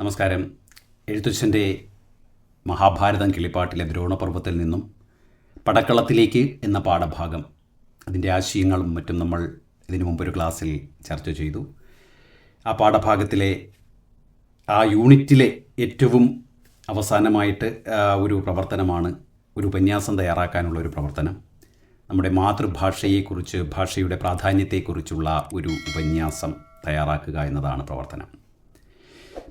നമസ്കാരം. എഴുത്തച്ഛന്റെ മഹാഭാരതം കിളിപ്പാട്ടിലെ ദ്രോണപർവത്തിൽ നിന്നും പടക്കളത്തിലേക്ക് എന്ന പാഠഭാഗം. അതിന്റെ ആശയങ്ങളും മറ്റും നമ്മൾ ഇതിനു മുമ്പ് ഒരു ക്ലാസ്സിൽ ചർച്ച ചെയ്തു. ആ പാഠഭാഗത്തിലെ ആ യൂണിറ്റിലെ ഏറ്റവും അവസാനമായിട്ട് ഒരു പ്രവർത്തനമാണ് ഒരു ഉപന്യാസം തയ്യാറാക്കാനുള്ള ഒരു പ്രവർത്തനം. നമ്മുടെ മാതൃഭാഷയെക്കുറിച്ച് ഭാഷയുടെ പ്രാധാന്യത്തെക്കുറിച്ചുള്ള ഒരു ഉപന്യാസം തയ്യാറാക്കുക എന്നതാണ് പ്രവർത്തനം.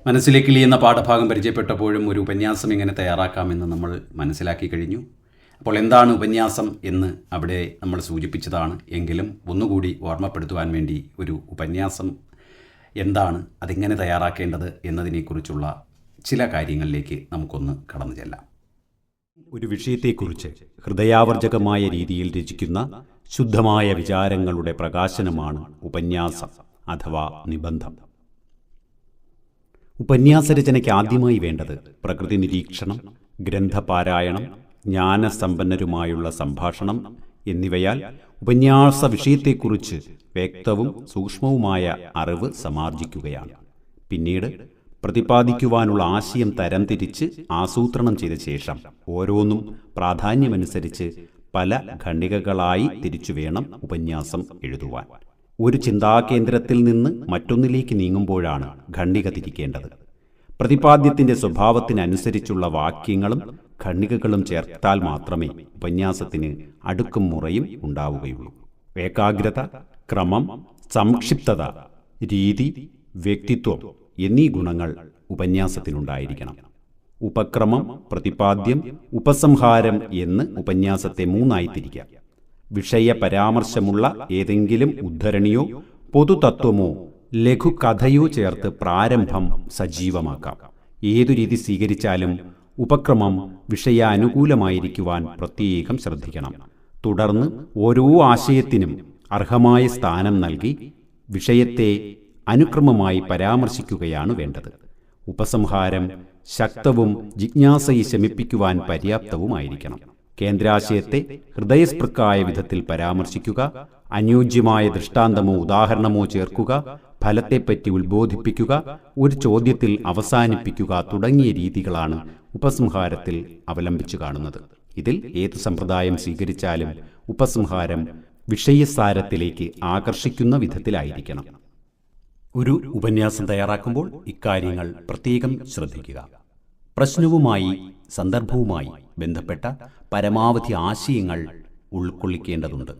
മനസ്സിലേക്ക് ലീയുന്ന പാഠഭാഗം പരിചയപ്പെട്ടപ്പോഴും ഒരു ഉപന്യാസം എങ്ങനെ തയ്യാറാക്കാമെന്ന് നമ്മൾ മനസ്സിലാക്കി കഴിഞ്ഞു. അപ്പോൾ എന്താണ് ഉപന്യാസം എന്ന് അവിടെ നമ്മൾ സൂചിപ്പിച്ചതാണ്. എങ്കിലും ഒന്നുകൂടി ഓർമ്മപ്പെടുത്തുവാൻ വേണ്ടി ഒരു ഉപന്യാസം എന്താണ് അതെങ്ങനെ തയ്യാറാക്കേണ്ടത് എന്നതിനെക്കുറിച്ചുള്ള ചില കാര്യങ്ങളിലേക്ക് നമുക്കൊന്ന് കടന്നു ചെല്ലാം. ഒരു വിഷയത്തെക്കുറിച്ച് ഹൃദയാവർജകമായ രീതിയിൽ രചിക്കുന്ന ശുദ്ധമായ വിചാരങ്ങളുടെ പ്രകാശനമാണ് ഉപന്യാസം അഥവാ നിബന്ധം. ഉപന്യാസരചനയ്ക്ക് ആദ്യമായി വേണ്ടത് പ്രകൃതി നിരീക്ഷണം ഗ്രന്ഥപാരായണം ജ്ഞാനസമ്പന്നരുമായുള്ള സംഭാഷണം എന്നിവയാൽ ഉപന്യാസ വിഷയത്തെക്കുറിച്ച് വ്യക്തവും സൂക്ഷ്മവുമായ അറിവ് സമാർജിക്കുകയാണ്. പിന്നീട് പ്രതിപാദിക്കുവാനുള്ള ആശയം തരംതിരിച്ച് ആസൂത്രണം ചെയ്ത ശേഷം ഓരോന്നും പ്രാധാന്യമനുസരിച്ച് പല ഖണ്ഡികകളായി തിരിച്ചു വേണം ഉപന്യാസം എഴുതുവാൻ. ഒരു ചിന്താകേന്ദ്രത്തിൽ നിന്ന് മറ്റൊന്നിലേക്ക് നീങ്ങുമ്പോഴാണ് ഖണ്ഡിക തിരിക്കേണ്ടത്. പ്രതിപാദ്യത്തിന്റെ സ്വഭാവത്തിനനുസരിച്ചുള്ള വാക്യങ്ങളും ഖണ്ഡികകളും ചേർത്താൽ മാത്രമേ ഉപന്യാസത്തിന് അടുക്കും മുറയും ഉണ്ടാവുകയുള്ളൂ. ഏകാഗ്രത ക്രമം സംക്ഷിപ്തത രീതി വ്യക്തിത്വം എന്നീ ഗുണങ്ങൾ ഉപന്യാസത്തിനുണ്ടായിരിക്കണം. ഉപക്രമം പ്രതിപാദ്യം ഉപസംഹാരം എന്ന് ഉപന്യാസത്തെ മൂന്നായി തിരിക്കാം. വിഷയ പരാമർശമുള്ള ഏതെങ്കിലും ഉദ്ധരണിയോ പൊതുതത്വമോ ലഘുകഥയോ ചേർത്ത് പ്രാരംഭം സജീവമാക്കാം. ഏതു രീതി സ്വീകരിച്ചാലും ഉപക്രമം വിഷയാനുകൂലമായിരിക്കുവാൻ പ്രത്യേകം ശ്രദ്ധിക്കണം. തുടർന്ന് ഓരോ ആശയത്തിനും അർഹമായ സ്ഥാനം നൽകി വിഷയത്തെ അനുക്രമമായി പരാമർശിക്കുകയാണ് വേണ്ടത്. ഉപസംഹാരം ശക്തവും ജിജ്ഞാസയെ ശമിപ്പിക്കുവാൻ പര്യാപ്തവുമായിരിക്കണം. കേന്ദ്രാശയത്തെ ഹൃദയസ്പൃക്കായ വിധത്തിൽ പരാമർശിക്കുക അനുയോജ്യമായ ദൃഷ്ടാന്തമോ ഉദാഹരണമോ ചേർക്കുക ഫലത്തെപ്പറ്റി ഉത്ബോധിപ്പിക്കുക ഒരു ചോദ്യത്തിൽ അവസാനിപ്പിക്കുക തുടങ്ങിയ രീതികളാണ് ഉപസംഹാരത്തിൽ അവലംബിച്ചു കാണുന്നത്. ഇതിൽ ഏത് സമ്പ്രദായം സ്വീകരിച്ചാലും ഉപസംഹാരം വിഷയസാരത്തിലേക്ക് ആകർഷിക്കുന്ന വിധത്തിലായിരിക്കണം. ഒരു ഉപന്യാസം തയ്യാറാക്കുമ്പോൾ ഇക്കാര്യങ്ങൾ പ്രത്യേകം ശ്രദ്ധിക്കുക. പ്രശ്നവുമായി സന്ദർഭവുമായി ബന്ധപ്പെട്ട പരമാവധി ആശയങ്ങൾ ഉൾക്കൊള്ളിക്കേണ്ടതുണ്ട്.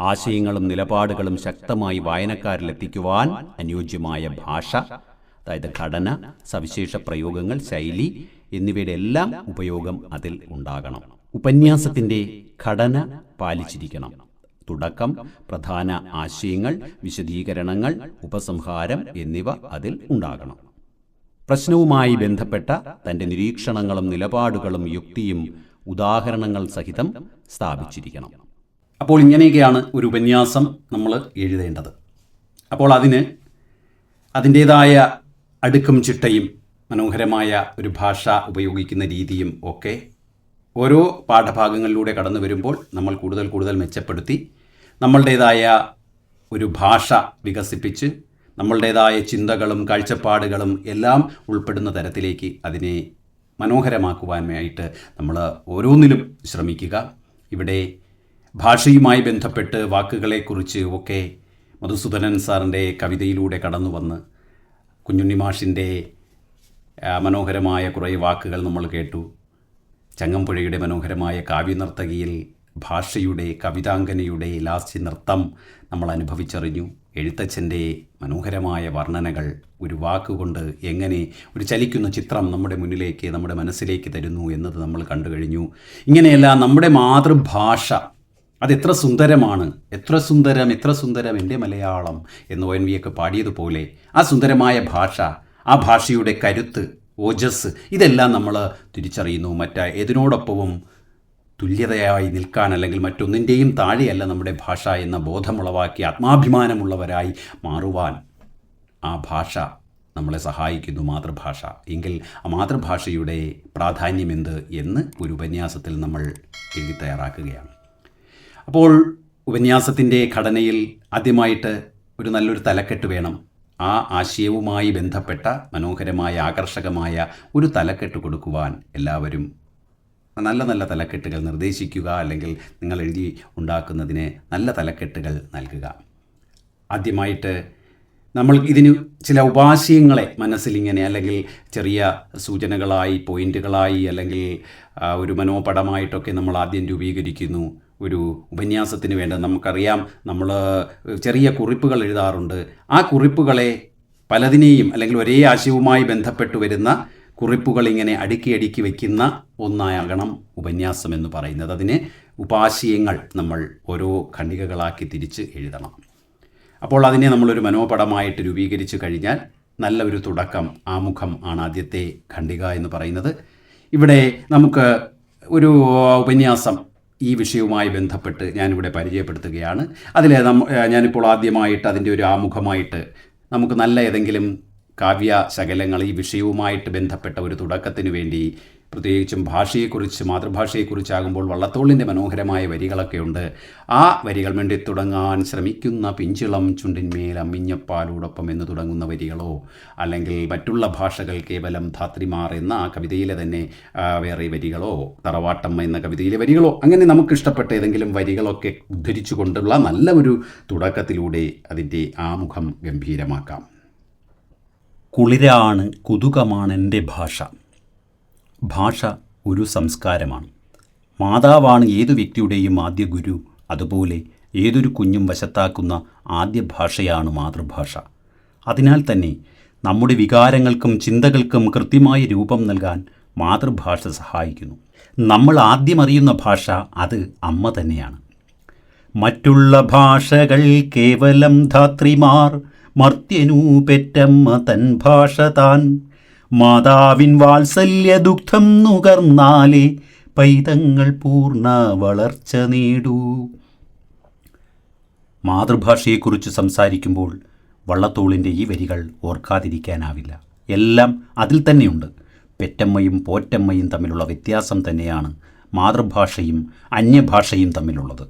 ആശയങ്ങളും നിലപാടുകളും ശക്തമായി വായനക്കാരിലെത്തിക്കുവാൻ അനുയോജ്യമായ ഭാഷ അതായത് ഘടന സവിശേഷ പ്രയോഗങ്ങൾ ശൈലി എന്നിവയുടെ എല്ലാം ഉപയോഗം അതിൽ ഉണ്ടാകണം. ഉപന്യാസത്തിന്റെ ഘടന പാലിച്ചിരിക്കണം. തുടക്കം പ്രധാന ആശയങ്ങൾ വിശദീകരണങ്ങൾ ഉപസംഹാരം എന്നിവ അതിൽ ഉണ്ടാകണം. പ്രശ്നവുമായി ബന്ധപ്പെട്ട തന്റെ നിരീക്ഷണങ്ങളും നിലപാടുകളും യുക്തിയും ഉദാഹരണങ്ങൾ സഹിതം സ്ഥാപിച്ചിരിക്കണം. അപ്പോൾ ഇങ്ങനെയൊക്കെയാണ് ഒരു ഉപന്യാസം നമ്മൾ എഴുതേണ്ടത്. അപ്പോൾ അതിന് അതിന്റേതായ അടുക്കും ചിട്ടയും മനോഹരമായ ഒരു ഭാഷ ഉപയോഗിക്കുന്ന രീതിയും ഒക്കെ ഓരോ പാഠഭാഗങ്ങളിലൂടെ കടന്നു വരുമ്പോൾ നമ്മൾ കൂടുതൽ കൂടുതൽ മെച്ചപ്പെടുത്തി നമ്മളുടേതായ ഒരു ഭാഷ വികസിപ്പിച്ച് നമ്മളുടേതായ ചിന്തകളും കാഴ്ചപ്പാടുകളും എല്ലാം ഉൾപ്പെടുന്ന തരത്തിലേക്ക് അതിനെ മനോഹരമാക്കുവാനായിട്ട് നമ്മൾ ഓരോന്നിലും ശ്രമിക്കുക. ഇവിടെ ഭാഷയുമായി ബന്ധപ്പെട്ട് വാക്കുകളെക്കുറിച്ച് ഒക്കെ മധുസൂദനൻ സാറിന്റെ കവിതയിലൂടെ കടന്നു വന്ന് കുഞ്ഞുണ്ണി മാഷിന്റെ മനോഹരമായ കുറേ വാക്കുകൾ നമ്മൾ കേട്ടു. ചങ്ങമ്പുഴയുടെ മനോഹരമായ കാവ്യനർത്തകിയിൽ ഭാഷയുടെ കവിതാങ്കനയുടെ ലാസ്യ നൃത്തം നമ്മൾ അനുഭവിച്ചറിഞ്ഞു. എഴുത്തച്ഛന്റെ മനോഹരമായ വർണനകൾ ഒരു വാക്കുകൊണ്ട് എങ്ങനെ ഒരു ചലിക്കുന്ന ചിത്രം നമ്മുടെ മുന്നിലേക്ക് നമ്മുടെ മനസ്സിലേക്ക് തരുന്നു എന്നത് നമ്മൾ കണ്ടു കഴിഞ്ഞു. ഇങ്ങനെയല്ല നമ്മുടെ മാതൃഭാഷ. അതെത്ര സുന്ദരമാണ്. എത്ര സുന്ദരം എത്ര സുന്ദരം എന്റെ മലയാളം എന്ന് ഒ എൻ വി ഒക്കെ പാടിയതുപോലെ ആ സുന്ദരമായ ഭാഷ ആ ഭാഷയുടെ കരുത്ത് ഓജസ് ഇതെല്ലാം നമ്മൾ തിരിച്ചറിയുന്നു. മറ്റ ഏതിനോടൊപ്പവും തുല്യതയായി നിൽക്കാൻ അല്ലെങ്കിൽ മറ്റൊന്നിന്റെയും താഴെയല്ല നമ്മുടെ ഭാഷ എന്ന ബോധമുളവാക്കി ആത്മാഭിമാനമുള്ളവരായി മാറുവാൻ ആ ഭാഷ നമ്മളെ സഹായിക്കുന്നു മാതൃഭാഷ. എങ്കിൽ ആ മാതൃഭാഷയുടെ പ്രാധാന്യമെന്ത് എന്ന് ഒരു ഉപന്യാസത്തിൽ നമ്മൾ എഴുതി തയ്യാറാക്കുകയാണ്. അപ്പോൾ ഉപന്യാസത്തിന്റെ ഘടനയിൽ ആദ്യമായിട്ട് ഒരു നല്ലൊരു തലക്കെട്ട് വേണം. ആ ആശയവുമായി ബന്ധപ്പെട്ട മനോഹരമായ ആകർഷകമായ ഒരു തലക്കെട്ട് കൊടുക്കുവാൻ എല്ലാവരും നല്ല നല്ല തലക്കെട്ടുകൾ നിർദ്ദേശിക്കുക അല്ലെങ്കിൽ നിങ്ങൾ എഴുതി ഉണ്ടാക്കുന്നതിന് നല്ല തലക്കെട്ടുകൾ നൽകുക. ആദ്യമായിട്ട് നമ്മൾ ഇതിന് ചില ഉപാശയങ്ങളെ മനസ്സിലിങ്ങനെ അല്ലെങ്കിൽ ചെറിയ സൂചനകളായി പോയിന്റുകളായി അല്ലെങ്കിൽ ഒരു മനോപടമായിട്ടൊക്കെ നമ്മൾ ആദ്യം രൂപീകരിക്കുന്നു. ഒരു ഉപന്യാസത്തിന് വേണ്ട നമുക്കറിയാം നമ്മൾ ചെറിയ കുറിപ്പുകൾ എഴുതാറുണ്ട്. ആ കുറിപ്പുകളെ പലതിനെയും അല്ലെങ്കിൽ ഒരേ ആശയവുമായി ബന്ധപ്പെട്ട് വരുന്ന കുറിപ്പുകൾ ഇങ്ങനെ അടുക്കി അടുക്കി വയ്ക്കുന്ന ഒന്നാകണം ഉപന്യാസം എന്ന് പറയുന്നത്. അതിന് ഉപാശയങ്ങൾ നമ്മൾ ഓരോ ഖണ്ഡികകളാക്കി തിരിച്ച് എഴുതണം. അപ്പോൾ അതിനെ നമ്മളൊരു മനോപടമായിട്ട് രൂപീകരിച്ചു കഴിഞ്ഞാൽ നല്ലൊരു തുടക്കം ആമുഖം ആണ് ആദ്യത്തെ ഖണ്ഡിക എന്ന് പറയുന്നത്. ഇവിടെ നമുക്ക് ഒരു ഉപന്യാസം ഈ വിഷയവുമായി ബന്ധപ്പെട്ട് ഞാനിവിടെ പരിചയപ്പെടുത്തുകയാണ്. അതിൽ നമ്മ ഞാനിപ്പോൾ ആദ്യമായിട്ട് അതിന്റെ ഒരു ആമുഖമായിട്ട് നമുക്ക് നല്ല ഏതെങ്കിലും കാവ്യ ശകലങ്ങൾ ഈ വിഷയവുമായിട്ട് ബന്ധപ്പെട്ട ഒരു തുടക്കത്തിന് വേണ്ടി പ്രത്യേകിച്ചും ഭാഷയെക്കുറിച്ച് മാതൃഭാഷയെക്കുറിച്ചാകുമ്പോൾ വള്ളത്തോളിന്റെ മനോഹരമായ വരികളൊക്കെ ഉണ്ട് ആ വരികൾ വേണ്ടി തുടങ്ങാൻ ശ്രമിക്കുന്ന പിഞ്ചിളം ചുണ്ടിന്മേൽ അമ്മിഞ്ഞപ്പാലോടൊപ്പം എന്ന് തുടങ്ങുന്ന വരികളോ അല്ലെങ്കിൽ മറ്റുള്ള ഭാഷകൾ കേവലം ധാത്രിമാർ എന്ന ആ കവിതയിലെ തന്നെ വേറെ വരികളോ തറവാട്ടമ്മ എന്ന കവിതയിലെ വരികളോ അങ്ങനെ നമുക്കിഷ്ടപ്പെട്ട ഏതെങ്കിലും വരികളൊക്കെ ഉദ്ധരിച്ചു കൊണ്ടുള്ള നല്ല ഒരു തുടക്കത്തിലൂടെ അതിന്റെ ആമുഖം ഗംഭീരമാക്കാം. കുളിരാണ് കുതുകമാണ് എന്റെ ഭാഷ. ഭാഷ ഒരു സംസ്കാരമാണ്. മാതാവാണ് ഏതു വ്യക്തിയുടെയും ആദ്യ ഗുരു അതുപോലെ ഏതൊരു കുഞ്ഞും വശത്താക്കുന്ന ആദ്യ ഭാഷയാണ് മാതൃഭാഷ. അതിനാൽ തന്നെ നമ്മുടെ വികാരങ്ങൾക്കും ചിന്തകൾക്കും കൃത്യമായ രൂപം നൽകാൻ മാതൃഭാഷ സഹായിക്കുന്നു. നമ്മൾ ആദ്യം അറിയുന്ന ഭാഷ അത് അമ്മ തന്നെയാണ്. മറ്റുള്ള ഭാഷകൾ കേവലം ധാത്രിമാർ മർത്യനു പെറ്റമ്മ തൻ ഭാഷ താൻ. മാതാവിൻ വാത്സല്യ ദുഃഖം നുകർന്നാലേ പൈതങ്ങൾ പൂർണ വളർച്ച നേടൂ. മാതൃഭാഷയെക്കുറിച്ച് സംസാരിക്കുമ്പോൾ വള്ളത്തോളിന്റെ ഈ വരികൾ ഓർക്കാതിരിക്കാനാവില്ല. എല്ലാം അതിൽ തന്നെയുണ്ട്. പെറ്റമ്മയും പോറ്റമ്മയും തമ്മിലുള്ള വ്യത്യാസം തന്നെയാണ് മാതൃഭാഷയും അന്യഭാഷയും തമ്മിലുള്ളത്.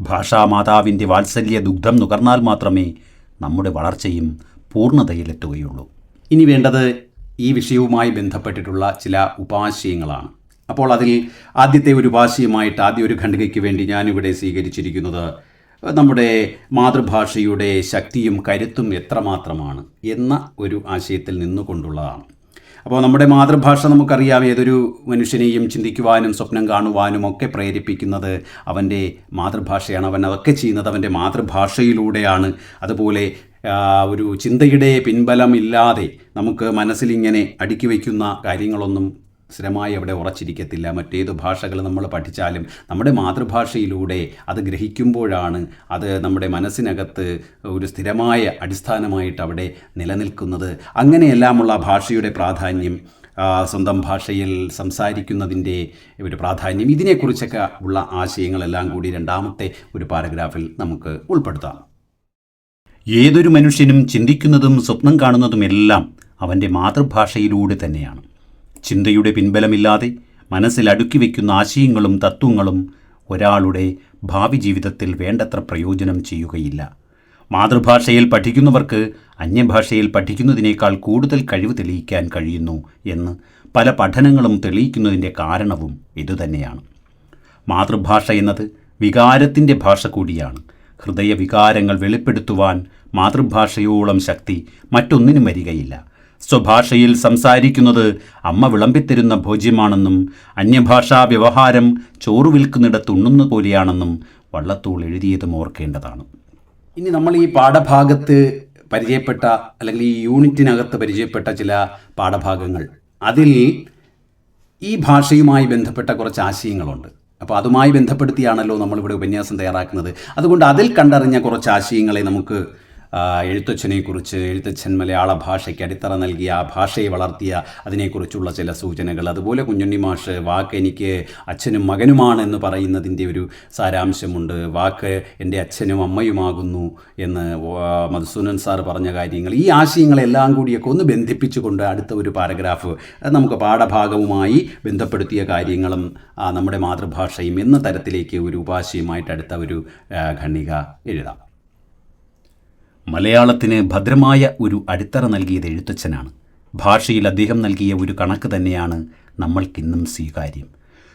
ഭാഷാമാതാവിന്റെ വാത്സല്യ ദുഗ്ധം നുകർന്നാൽ മാത്രമേ നമ്മുടെ വളർച്ചയും പൂർണതയിലെത്തുകയുള്ളൂ. ഇനി വേണ്ടത് ഈ വിഷയവുമായി ബന്ധപ്പെട്ടിട്ടുള്ള ചില ഉപാശയങ്ങളാണ്. അപ്പോൾ അതിൽ ആദ്യത്തെ ഒരു ഉപാശയമായിട്ട് ആദ്യ ഒരു ഖണ്ഡികയ്ക്ക് വേണ്ടി ഞാനിവിടെ സ്വീകരിച്ചിരിക്കുന്നത് നമ്മുടെ മാതൃഭാഷയുടെ ശക്തിയും കരുത്തും എത്രമാത്രമാണ് എന്ന ഒരു ആശയത്തിൽ നിന്നുകൊണ്ടുള്ളതാണ്. അപ്പോൾ നമ്മുടെ മാതൃഭാഷ നമുക്കറിയാം ഏതൊരു മനുഷ്യനെയും ചിന്തിക്കുവാനും സ്വപ്നം കാണുവാനും ഒക്കെ പ്രേരിപ്പിക്കുന്നത് അവന്റെ മാതൃഭാഷയാണ്. അവൻ അതൊക്കെ ചെയ്യുന്നത് അവന്റെ മാതൃഭാഷയിലൂടെയാണ്. അതുപോലെ ഒരു ചിന്തയുടെ പിൻബലമില്ലാതെ നമുക്ക് മനസ്സിലിങ്ങനെ അടുക്കി വയ്ക്കുന്ന കാര്യങ്ങളൊന്നും സ്ഥിരമായി അവിടെ ഉറച്ചിരിക്കത്തില്ല. മറ്റേത് ഭാഷകൾ നമ്മൾ പഠിച്ചാലും നമ്മുടെ മാതൃഭാഷയിലൂടെ അത് ഗ്രഹിക്കുമ്പോഴാണ് അത് നമ്മുടെ മനസ്സിനകത്ത് ഒരു സ്ഥിരമായ അടിസ്ഥാനമായിട്ട് അവിടെ നിലനിൽക്കുന്നത്. അങ്ങനെയെല്ലാമുള്ള ഭാഷയുടെ പ്രാധാന്യം സ്വന്തം ഭാഷയിൽ സംസാരിക്കുന്നതിന്റെ ഒരു പ്രാധാന്യം ഇതിനെക്കുറിച്ചൊക്കെ ഉള്ള ആശയങ്ങളെല്ലാം കൂടി രണ്ടാമത്തെ ഒരു പാരഗ്രാഫിൽ നമുക്ക് ഉൾപ്പെടുത്താം. ഏതൊരു മനുഷ്യനും ചിന്തിക്കുന്നതും സ്വപ്നം കാണുന്നതുമെല്ലാം അവന്റെ മാതൃഭാഷയിലൂടെ തന്നെയാണ്. ചിന്തയുടെ പിൻബലമില്ലാതെ മനസ്സിലടുക്കി വയ്ക്കുന്ന ആശയങ്ങളും തത്വങ്ങളും ഒരാളുടെ ഭാവി ജീവിതത്തിൽ വേണ്ടത്ര പ്രയോജനം ചെയ്യുകയില്ല. മാതൃഭാഷയിൽ പഠിക്കുന്നവർക്ക് അന്യഭാഷയിൽ പഠിക്കുന്നതിനേക്കാൾ കൂടുതൽ കഴിവ് തെളിയിക്കാൻ കഴിയുന്നു എന്ന് പല പഠനങ്ങളും തെളിയിക്കുന്നതിന്റെ കാരണവും ഇതുതന്നെയാണ്. മാതൃഭാഷ എന്നത് വികാരത്തിന്റെ ഭാഷ കൂടിയാണ്. ഹൃദയവികാരങ്ങൾ വെളിപ്പെടുത്തുവാൻ മാതൃഭാഷയോളം ശക്തി മറ്റൊന്നിനും വരികയില്ല. സ്വഭാഷയിൽ സംസാരിക്കുന്നത് അമ്മ വിളമ്പിത്തരുന്ന ഭോജ്യമാണെന്നും അന്യഭാഷാ വ്യവഹാരം ചോറ് വിൽക്കുന്നിടത്തുണ്ണുന്ന പോലെയാണെന്നും വള്ളത്തോൾ എഴുതിയതും ഓർക്കേണ്ടതാണ്. ഇനി നമ്മൾ ഈ പാഠഭാഗത്ത് പരിചയപ്പെട്ട അല്ലെങ്കിൽ ഈ യൂണിറ്റിനകത്ത് പരിചയപ്പെട്ട ചില പാഠഭാഗങ്ങൾ. അതിൽ ഈ ഭാഷയുമായി ബന്ധപ്പെട്ട കുറച്ച് ആശയങ്ങളുണ്ട്. അപ്പോൾ അതുമായി ബന്ധപ്പെടുത്തിയാണല്ലോ നമ്മളിവിടെ ഉപന്യാസം തയ്യാറാക്കുന്നത്. അതുകൊണ്ട് അതിൽ കണ്ടറിഞ്ഞ കുറച്ച് ആശയങ്ങളെ നമുക്ക് എഴുത്തച്ഛനെക്കുറിച്ച് എഴുത്തച്ഛൻ മലയാള ഭാഷയ്ക്ക് അടിത്തറ നൽകിയ ആ ഭാഷയെ വളർത്തിയ അതിനെക്കുറിച്ചുള്ള ചില സൂചനകൾ. അതുപോലെ കുഞ്ഞുണ്ണി മാഷ് വാക്ക് എനിക്ക് അച്ഛനും മകനുമാണ് എന്ന് പറയുന്നതിന്റെ ഒരു സാരാംശമുണ്ട്. വാക്ക് എന്റെ അച്ഛനും അമ്മയുമാകുന്നു എന്ന് മധുസൂനൻ സാർ പറഞ്ഞ കാര്യങ്ങൾ. ഈ ആശയങ്ങളെല്ലാം കൂടിയൊക്കെ ഒന്ന് ബന്ധിപ്പിച്ചുകൊണ്ട് അടുത്ത ഒരു പാരഗ്രാഫ് നമുക്ക് പാഠഭാഗവുമായി ബന്ധപ്പെടുത്തിയ കാര്യങ്ങളും നമ്മുടെ മാതൃഭാഷയും എന്ന തരത്തിലേക്ക് ഒരു ഉപാശയമായിട്ട് അടുത്ത ഒരു ഖണ്ണിക എഴുതാം. മലയാളത്തിന് ഭദ്രമായ ഒരു അടിത്തറ നൽകിയത് എഴുത്തച്ഛനാണ്. ഭാഷയിൽ അദ്ദേഹം നൽകിയ ഒരു കണക്ക് തന്നെയാണ് നമ്മൾക്കിന്നും സ്വീകാര്യം.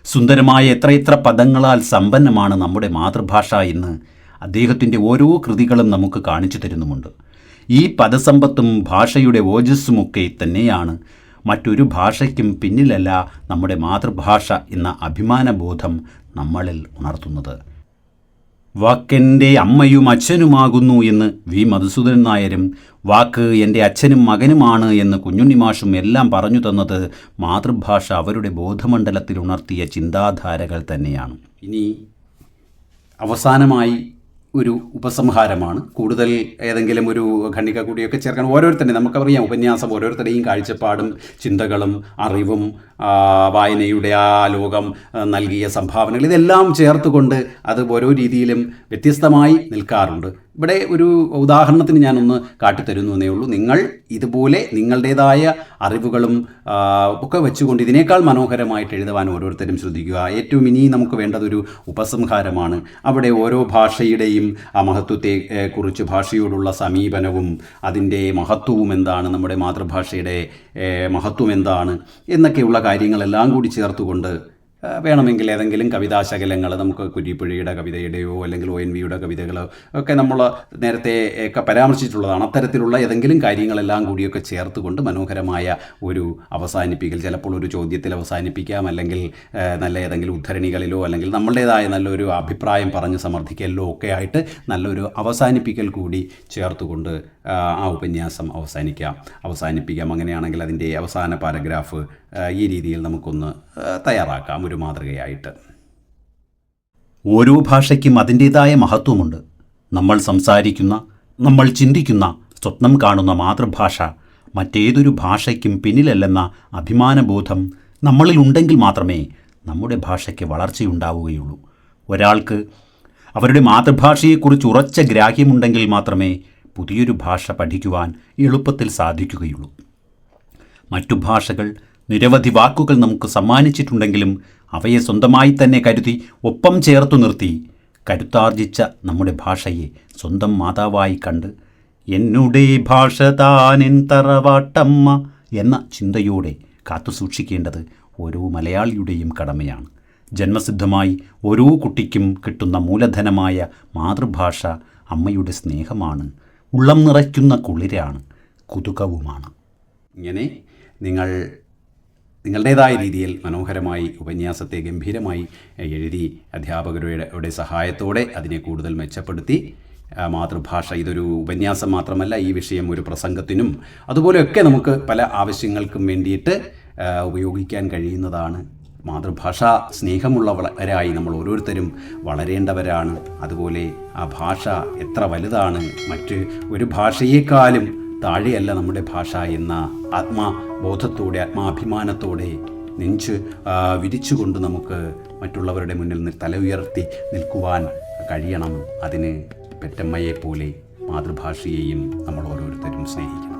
സുന്ദരമായ എത്രയെത്ര പദങ്ങളാൽ സമ്പന്നമാണ് നമ്മുടെ മാതൃഭാഷ എന്ന് അദ്ദേഹത്തിന്റെ ഓരോ കൃതികളും നമുക്ക് കാണിച്ചു തരുന്നുമുണ്ട്. ഈ പദസമ്പത്തും ഭാഷയുടെ ഓജസ്സുമൊക്കെ തന്നെയാണ് മറ്റൊരു ഭാഷയ്ക്കും പിന്നിലല്ല നമ്മുടെ മാതൃഭാഷ എന്ന അഭിമാനബോധം നമ്മളിൽ ഉണർത്തുന്നത്. വാക്കെന്റെ അമ്മയും അച്ഛനുമാകുന്നു എന്ന് വി. മധുസൂദനൻ നായരും വാക്ക് എന്റെ അച്ഛനും മകനുമാണ് എന്ന് കുഞ്ഞുണ്ണി മാഷും എല്ലാം പറഞ്ഞു തന്നത് മാതൃഭാഷ അവരുടെ ബോധമണ്ഡലത്തിൽ ഉണർത്തിയ ചിന്താധാരകൾ തന്നെയാണ്. ഇനി അവസാനമായി ഒരു ഉപസംഹാരമാണ്. കൂടുതൽ ഏതെങ്കിലും ഒരു ഖണ്ഡിക കൂടിയൊക്കെ ചേർക്കണം ഓരോരുത്തരുടെയും നമുക്കറിയാം. ഉപന്യാസം ഓരോരുത്തരുടെയും കാഴ്ചപ്പാടും ചിന്തകളും അറിവും വായനയുടെ ആ ലോകം നൽകിയ സംഭാവനകൾ ഇതെല്ലാം ചേർത്തുകൊണ്ട് അത് ഓരോ രീതിയിലും വ്യത്യസ്തമായി നിൽക്കാറുണ്ട്. ഇവിടെ ഒരു ഉദാഹരണത്തിന് ഞാനൊന്ന് കാട്ടിത്തരുന്നു എന്നേ ഉള്ളൂ. നിങ്ങൾ ഇതുപോലെ നിങ്ങളുടേതായ അറിവുകളും ഒക്കെ വെച്ചുകൊണ്ട് ഇതിനേക്കാൾ മനോഹരമായിട്ട് എഴുതുവാൻ ഓരോരുത്തരും ശ്രദ്ധിക്കുക. ഏറ്റവും ഇനി നമുക്ക് വേണ്ടതൊരു ഉപസംഹാരമാണ്. അവിടെ ഓരോ ഭാഷയുടെയും ആ മഹത്വത്തെ കുറിച്ച് ഭാഷയോടുള്ള സമീപനവും അതിന്റെ മഹത്വവും എന്താണ് നമ്മുടെ മാതൃഭാഷയുടെ മഹത്വം എന്താണ് എന്നൊക്കെയുള്ള കാര്യങ്ങളെല്ലാം കൂടി ചേർത്തുകൊണ്ട് വേണമെങ്കിൽ ഏതെങ്കിലും കവിതാശകലങ്ങൾ നമുക്ക് കുരിപ്പുഴയുടെ കവിതയുടെയോ അല്ലെങ്കിൽ ഒ എൻ വിയുടെ കവിതകളോ ഒക്കെ നമ്മൾ നേരത്തെ ഒക്കെ പരാമർശിച്ചിട്ടുള്ളതാണ്. അത്തരത്തിലുള്ള ഏതെങ്കിലും കാര്യങ്ങളെല്ലാം കൂടിയൊക്കെ ചേർത്തുകൊണ്ട് മനോഹരമായ ഒരു അവസാനിപ്പിക്കൽ ചിലപ്പോൾ ഒരു ചോദ്യത്തിൽ അവസാനിപ്പിക്കാം അല്ലെങ്കിൽ നല്ല ഏതെങ്കിലും ഉദ്ധരണികളിലോ അല്ലെങ്കിൽ നമ്മളുടേതായ നല്ലൊരു അഭിപ്രായം പറഞ്ഞ് സമർത്ഥിക്കലിലോ ഒക്കെ ആയിട്ട് നല്ലൊരു അവസാനിപ്പിക്കൽ കൂടി ചേർത്തുകൊണ്ട് ആ, ഉപന്യാസം അവസാനിക്കാം. അവസാനിപ്പിക്കാം. അങ്ങനെയാണെങ്കിൽ അതിന്റെ അവസാന പാരഗ്രാഫ് ഈ രീതിയിൽ നമുക്കൊന്ന് തയ്യാറാക്കാം ഒരു മാതൃകയായിട്ട്. ഓരോ ഭാഷയ്ക്കും അതിന്റേതായ മഹത്വമുണ്ട്. നമ്മൾ സംസാരിക്കുന്ന നമ്മൾ ചിന്തിക്കുന്ന സ്വപ്നം കാണുന്ന മാതൃഭാഷ മറ്റേതൊരു ഭാഷയ്ക്കും പിന്നിലല്ലെന്ന അഭിമാനബോധം നമ്മളിലുണ്ടെങ്കിൽ മാത്രമേ നമ്മുടെ ഭാഷയ്ക്ക് വളർച്ചയുണ്ടാവുകയുള്ളൂ. ഒരാൾക്ക് അവരുടെ മാതൃഭാഷയെക്കുറിച്ച് ഉറച്ച ഗ്രാഹ്യമുണ്ടെങ്കിൽ മാത്രമേ പുതിയൊരു ഭാഷ പഠിക്കുവാൻ എളുപ്പത്തിൽ സാധിക്കുകയുള്ളൂ. മറ്റു ഭാഷകൾ നിരവധി വാക്കുകൾ നമുക്ക് സമ്മാനിച്ചിട്ടുണ്ടെങ്കിലും അവയെ സ്വന്തമായി തന്നെ കരുതി ഒപ്പം ചേർത്തു നിർത്തി കരുത്താർജിച്ച നമ്മുടെ ഭാഷയെ സ്വന്തം മാതാവായി കണ്ട് എന്നുടെ ഭാഷ താനെൻ തറവാട്ടമ്മ എന്ന ചിന്തയോടെ കാത്തുസൂക്ഷിക്കേണ്ടത് ഓരോ മലയാളിയുടെയും കടമയാണ്. ജന്മസിദ്ധമായി ഓരോ കുട്ടിക്കും കിട്ടുന്ന മൂലധനമായ മാതൃഭാഷ അമ്മയുടെ സ്നേഹമാണ് ഉള്ളം നിറയ്ക്കുന്ന കുളിരാണ് കുതുകവുമാണ്. ഇങ്ങനെ നിങ്ങൾ നിങ്ങളുടേതായ രീതിയിൽ മനോഹരമായി ഉപന്യാസത്തെ ഗംഭീരമായി എഴുതി അധ്യാപകരുടെ സഹായത്തോടെ അതിനെ കൂടുതൽ മെച്ചപ്പെടുത്തി. മാതൃഭാഷ ഇതൊരു ഉപന്യാസം മാത്രമല്ല ഈ വിഷയം ഒരു പ്രസംഗത്തിനും അതുപോലെയൊക്കെ നമുക്ക് പല ആവശ്യങ്ങൾക്കും വേണ്ടിയിട്ട് ഉപയോഗിക്കാൻ കഴിയുന്നതാണ്. മാതൃഭാഷ സ്നേഹമുള്ളവരായി നമ്മൾ ഓരോരുത്തരും വളരേണ്ടവരാണ്. അതുപോലെ ആ ഭാഷ എത്ര വലുതാണ് മറ്റ് ഒരു ഭാഷയേക്കാളും താഴെയല്ല നമ്മുടെ ഭാഷ എന്ന ആത്മാബോധത്തോടെ ആത്മാഭിമാനത്തോടെ നെഞ്ച് വിരിച്ചുകൊണ്ട് നമുക്ക് മറ്റുള്ളവരുടെ മുന്നിൽ തല ഉയർത്തി നിൽക്കുവാൻ കഴിയണം. അതിന് പെറ്റമ്മയെപ്പോലെ മാതൃഭാഷയെയും നമ്മൾ ഓരോരുത്തരും സ്നേഹിക്കണം.